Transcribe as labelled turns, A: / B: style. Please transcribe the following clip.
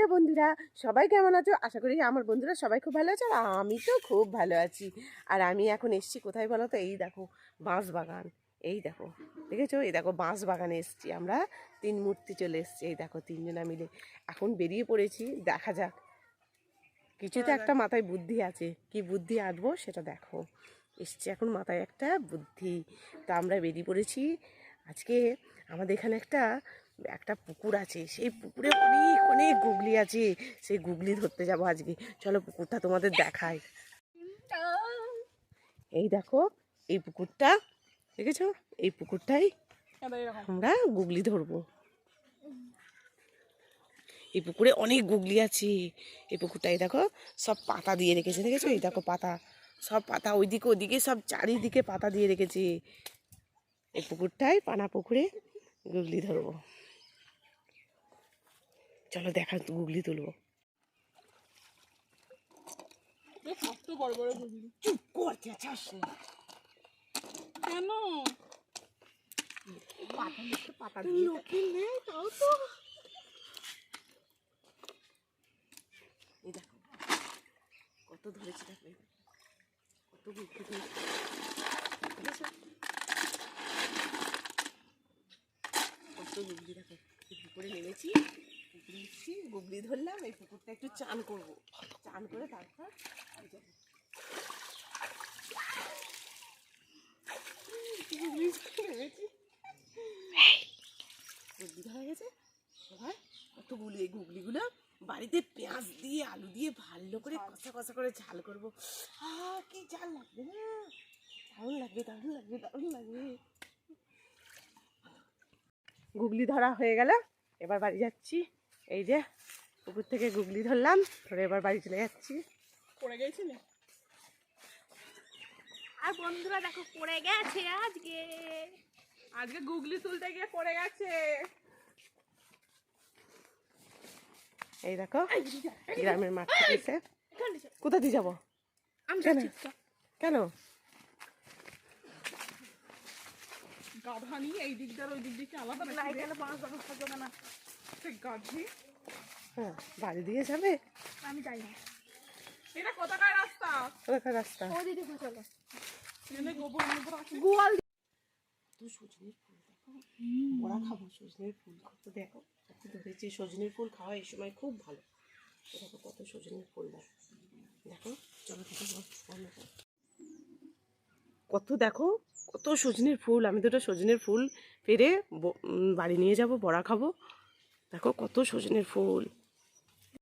A: Hello বন্ধুরা সবাই কেমন আছো? আশা করি আমার বন্ধুরা সবাই খুব ভালো আছে আর আমি তো খুব ভালো আছি। আর আমি এখন এসছি কোথায় বলো তো? এই দেখো বাঁশ বাগান। এই দেখো দেখেছ? এই দেখো বাঁশ বাগানে এসছি আমরা। তিন মূর্তি চলে এসছি। এই দেখো তিনজনা মিলে। এখন বেরিয়ে পড়েছি দেখা যাক। কিছু তো একটা মাথায় বুদ্ধি আছে। কি বুদ্ধি আঁটবো সেটা দেখো। এসছে এখন মাথায় একটা বুদ্ধি। তা আমরা বেরিয়ে পড়েছি। আজকে আমাদের এখানে একটা একটা পুকুর আছে সেই পুকুরে অনেক অনেক গুগলি আছে। সেই গুগলি ধরতে যাব আজকে। চলো পুকুরটা তোমাদের দেখাই। এই দেখো এই পুকুরটা দেখেছ? এই পুকুরটাই আমরা গুগলি ধরবো। এই পুকুরে অনেক গুগলি আছে। এই পুকুরটাই দেখো সব পাতা দিয়ে রেখেছে দেখেছ? এই দেখো পাতা। সব পাতা ওইদিকে ওদিকে সব চারিদিকে পাতা দিয়ে রেখেছে। এই পুকুরটাই পানা পুকুরে গুগলি ধরবো। চলো দেখা গুগলি তুলবো।
B: কত বড় বড় গুগলি।
A: চুপ কর চেঁচাস না।
B: কেন?
A: পাতা মুখে
B: লোকে নেই তাও তো।
A: এই দেখো কত ধরেছি দেখো কত গুগলি ধরেছি কত গুগলি দেখো পুকুরে নেমেছি। পুকুরে এসেছি গুগলি ধরলাম, এই পুকুরটা একটু চান করব। চান করে তারপর। গুগলি ধরা গেছে? এবার কতগুলি এই গুগলিগুলো বাড়িতে পেঁয়াজ দিয়ে, আলু দিয়ে ভালো করে কষা কষা করে ঝাল করব। আহ কি ঝাল লাগবে না? দারুণ লাগবে দারুণ লাগবে দারুণ লাগবে। গুগলি ধরা হয়ে গেল, এবার বাড়ি যাচ্ছি। এই যে পুকুর থেকে গুগলি ধরলাম ধরে এবার বাড়ি চলে যাচ্ছি।
B: পড়ে গেছিলে?
C: আর বন্ধুরা দেখো পড়ে গেছে আজকে।
B: আজকে গুগলি তুলতে গিয়ে পড়ে গেছে।
A: এই দেখো গ্রামের মাঠ থেকে কোথা দিয়ে যাব?
C: আমি
A: কেন? কেন?
B: গাধা নিয়ে এই দিকটার ওই দিক দিকে আলাদা
C: না
B: নাকি রে?
C: এখানে বাঁশ বাগান থাকবে না।
B: সে গাধি।
A: হ্যাঁ বাড়ি দিয়ে যাবে?
C: আমি যাই না।
B: এটা কোথাকার রাস্তা?
A: কোথাকার রাস্তা?
C: ও দিদি চলো।
B: এখানে গোবর মোবর আছে
C: গোয়াল
A: তো সজনের ফুল দেখো। ওরা খাব সজনের ফুল। কত দেখো কত ধরেছে সজনের ফুল খাওয়া এই সময় খুব ভালো। দেখো কত সজনের ফুল দেখো। দেখো চলো দেখো কত দেখো কত সজনের ফুল। আমি দুটো সজনের ফুল পেরে ব- বাড়ি নিয়ে যাব বড়া খাব। দেখো কত সজনের ফুল।